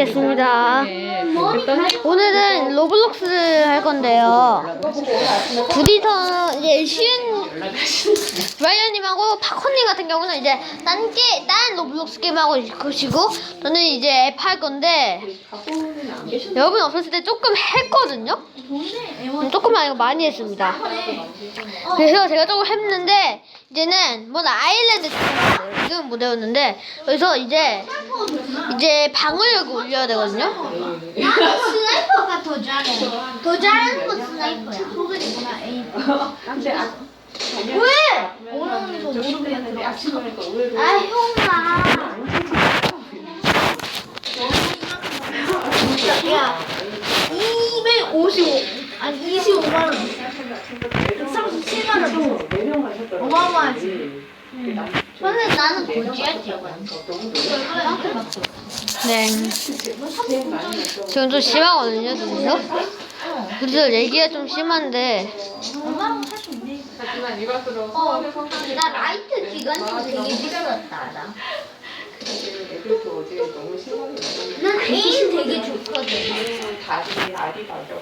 알겠습니다. 오늘은 로블록스 할 건데요. 둘이서 이제 쉬운 브라이언님하고 파코님 같은 경우는 이제 딴 게, 딴 로블록스 게임 하고 계시고 저는 이제 앱 할 건데 여러분 없었을 때 조금 했거든요. 음, 조금 아니고 많이 했습니다. 그래서 제가 조금 했는데 이제는 뭐 아일랜드 지금 못 외웠는데 그래서 이제 이제 방어력을 올려야 되거든요. 나는 스나이퍼가 더 잘해. 더 잘하는 건 스나이퍼야. 에임. 왜? 아 형아. 야, 255 아니 25만 원. 137만 원. 어마어마하지. 근데 나는 고지하지. 얼마나 맞죠? 네. 지금 좀 심하거든요, 그래서. 그래서 얘기가 좀 심한데. 어, 나 라이트 기관총 되게 비쌌다. 나. 난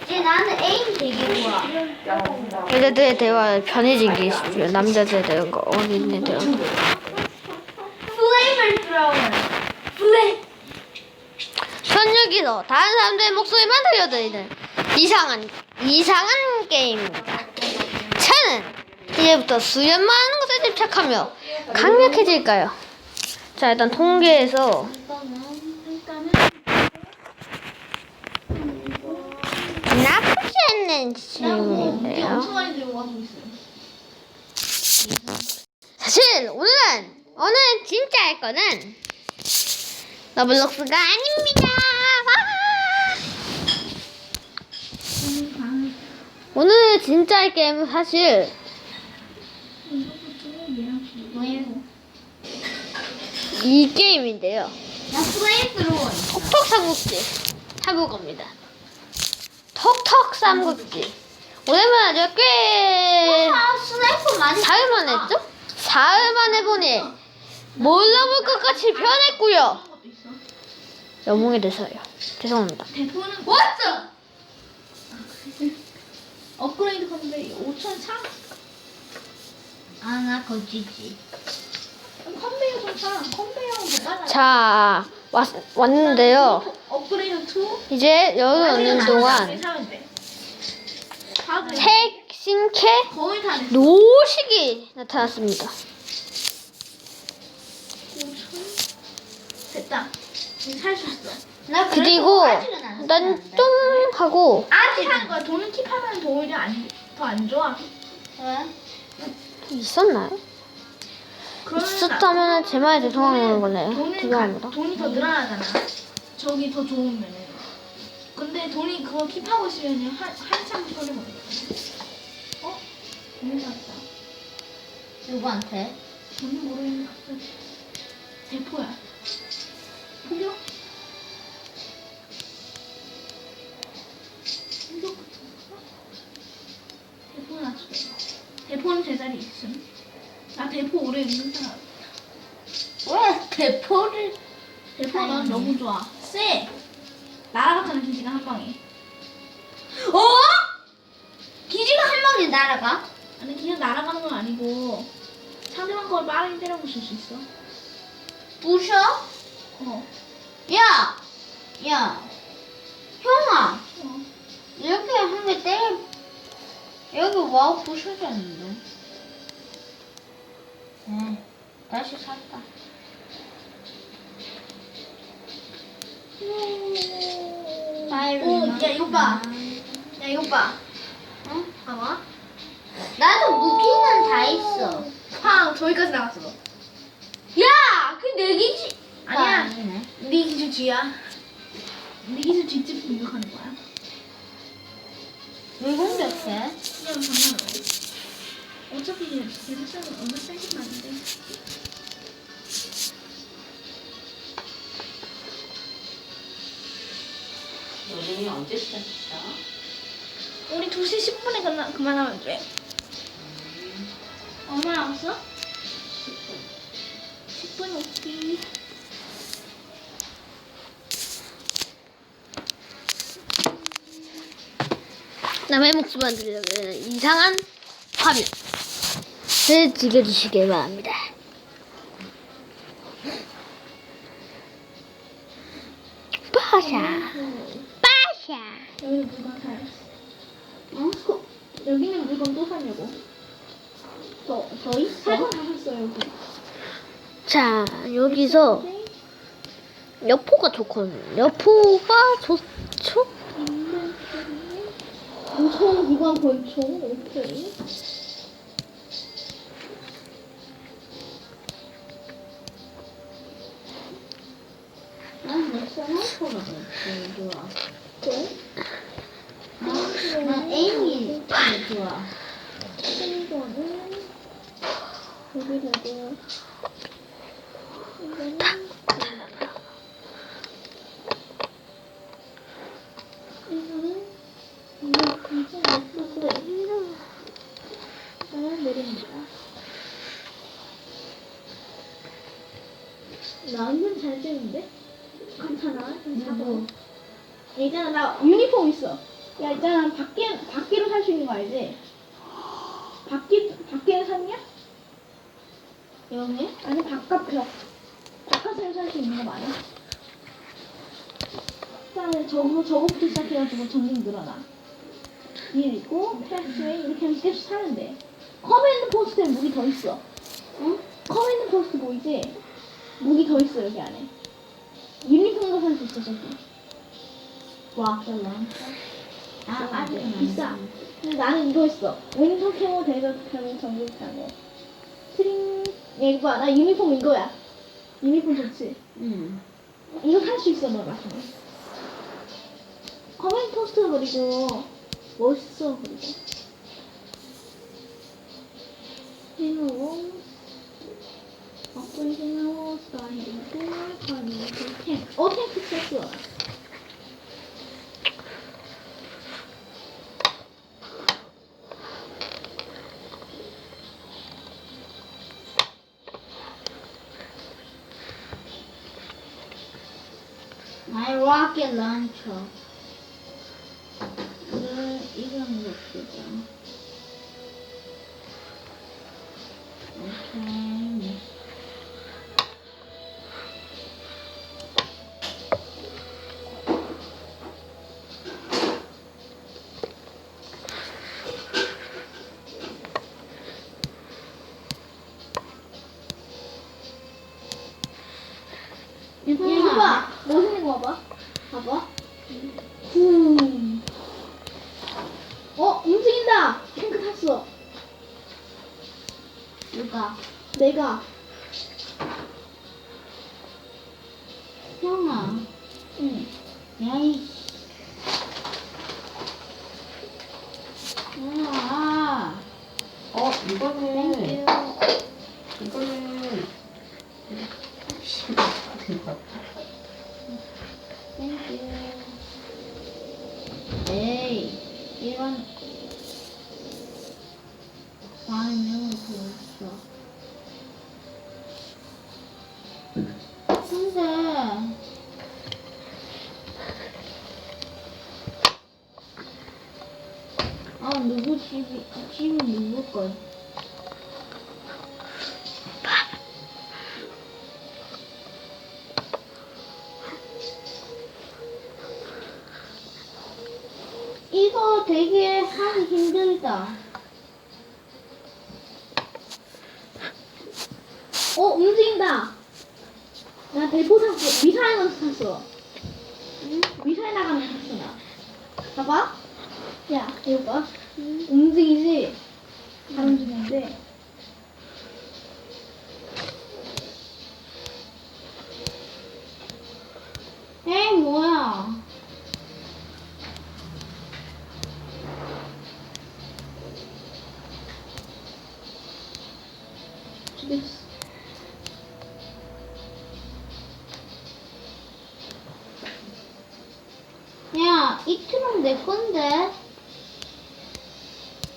이제 나는 되게 좋아. 여자들의 대화 편해진 게 있어요. 남자들에 대한 거, 어린애. 플레이. 전 여기서 다른 사람들의 목소리만 들려드리는 이상한 이상한 게임입니다. 저는 이제부터 수련 많은 것에 집착하며 강력해질까요? 자 일단 통계에서 지 않는 질문인데요. 엄청 많이 들고 가고 있어요. 사실 오늘은 오늘 진짜 할 거는 러블록스가 아닙니다. 와! 오늘 진짜 할 게임은 사실? 이 게임인데요. 나 플레이 드로워. 톡톡 삼국지 해볼 겁니다. 톡톡 삼국지 오랜만에 하죠? 꽤 아, 스나이퍼 많이. 사흘만 했죠? 사흘만 해보니 몰라볼 것 같이 변했고요. 영웅이 돼서요. 죄송합니다. 대포는 왔어. 업그레이드 컨베이 5천 차? 아, 나 거지지. 컨베이어. 자, 왔, 왔는데요. 업그레이드 2? 이제 여기 오는 동안 색, 신캐, 거의 다 됐어. 노식이 나타났습니다. 5천? 됐다. 이제 살수 있어. 나 그리고 일단 좀 하고 아직 하는 거야. 돈은 킵하면 오히려 안, 더 안 좋아. 왜? 있었나요? 있었다면 제 말에 죄송한 거네요. 돈은 죄송합니다. 가, 돈이 더 늘어나잖아. 저기 더 좋으면. 근데 돈이 그거 킵하고 있으면 한, 한참 먹는 어? 돈이 났다. 누구한테? 돈이 모르겠는데 갑자기. 대포야. 날아갔잖아, 기지가 한 방에. 어? 기지가 한 방에 날아가? 아니, 그냥 날아가는 건 아니고, 상대방 걸 빠르게 때려 부술 수 있어. 부셔? 어. 야, 야, 형아, 어. 이렇게 한 개 때려. 여기 와우 부셔졌는데. 네, 다시 샀다. 오, 야, 이거 봐. 야, 이거 봐. 응? 봐봐. 나도 무기는 다 있어. 팡! 저기까지 나갔어. 야, 그내 기지. 아니야. 아니네. 네 기술 G야. 네 기술 G집 공격하는 거야. 왜 공격해? 그냥 상관없어. 어차피 계속 쓰면 얼마 세긴 많은데. 강의 언제 시작했어? 우리 2시 10분에 그만, 그만하면 돼. 음. 얼마 남았어? 10분. 10분 오기. 남의 목숨 만들려면 이상한 화면을 즐겨주시길 바랍니다. 자, 여기서 여포가 좋거든요. 여포가 좋죠? 무서운 기관 권총, 오케이. 제일 좋아. 제일 좋아. 나 은근 잘 찍는데? 괜찮아. 괜찮아. 있잖아, 나 유니폼 있어. 야, 있잖아, 밖에, 밖으로 살 수 있는 거 알지? 밖에, 밖에 샀냐? 여기? 아니, 바깥 벽. 바깥에서 살수 있는 거 많아. 일단은 저거, 저거부터 시작해가지고 점점 늘어나. 그리고 패스웨이 이렇게 하면 계속 사면 돼. 커맨드 포스트에 무기 더 있어. 응? 커맨드 포스트 보이지? 무기 더 있어, 여기 안에. 유니폼도 살 수 있어, 저기. 와, 별로. 아, 아 직 비싸. 근데 나는 이거 있어. 윈터 캐모 데저트 캐모 전국 캐모. 트림. 야 이거 봐. 나 유니폼 이거야. 유니폼 좋지. 응. 이거 살 수 있어 너 나중에. 커맨 토스트 그리고 멋있어 그리고. 그리고 어떤 생각으로 스타일이고 그리고 탱. 어 탱크 썼어. Rocket launcher. 그, 이건 예쁘다. 오케이. 야, 이거 봐. 멋있는 거 봐 봐. 봐봐. 쿵. 어, 움직인다. 탱크 탔어. 누가? 내가. 형아. 응. 야이. 형아. 어, 이거는. 이거는, 땡큐. 에이, 이건 반응을 보였어. 근데 아 누구 집이 집이 누구 거? 나 대포 샀어. 미사일 먼저 샀어. 응? 미사일 나가면 샀어, 나. 봐봐. 야, 이거 봐. 움직이지? 잘 움직이는데. 에이 뭐야? 죽였어. 이 트럭 내 건데?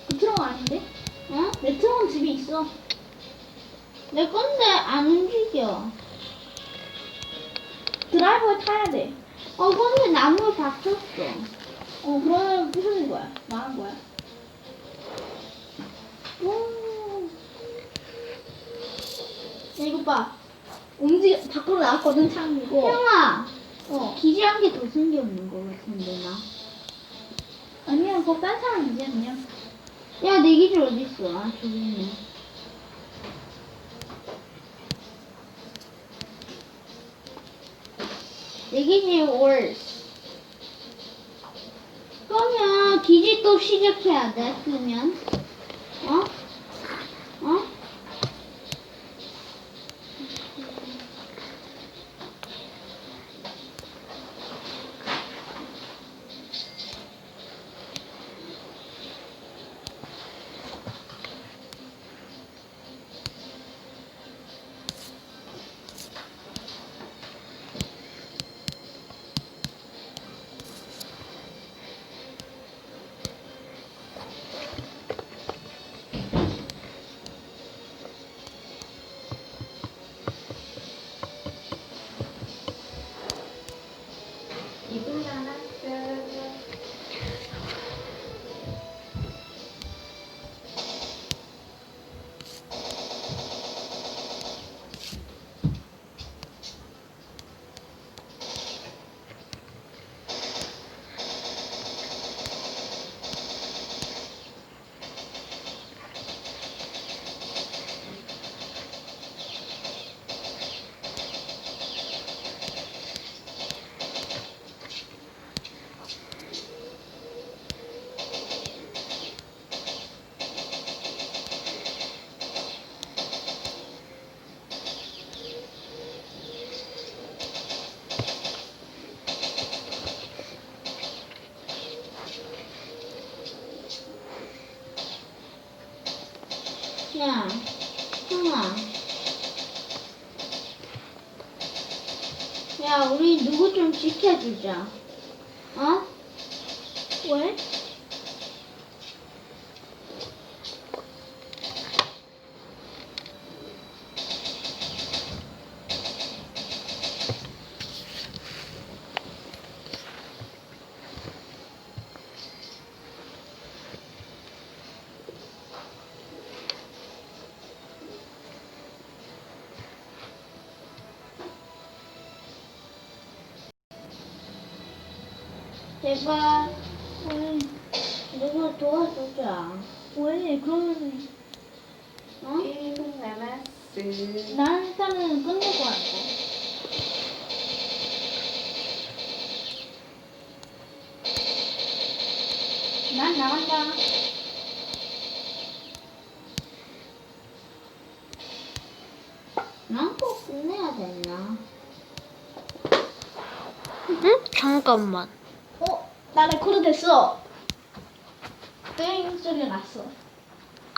그 트럭 아닌데? 응? 내 트럭은 집에 있어. 내 건데 안 움직여. 드라이버에 타야 돼. 어, 근데 나무에 박혔어. 어, 그러면 부서진 거야. 망한 거야. 오. 야, 이거 봐. 움직, 밖으로 나왔거든, 창 이거. 형아, 어. 기지한 게 더 생겼는 거 같은데, 나. 아니야, 그거 딴 사람 이제 아니야. 야, 내 기지 어딨어? 아, 저기 있네. 내 기지 올. 그러면 기지 또 시작해야 돼, 그러면. 야, 형아. 야, 우리 누구 좀 지켜주자. 어? 왜? 제발, 왜? 누구 도와주자. 왜? 그러면 어? 1분 남았어. 난 일단은 끝내고 할 거. 난 나간다. 난 꼭 끝내야 되나? 응? 잠깐만. 어? 나 레코드 됐어. 땡 소리가 났어.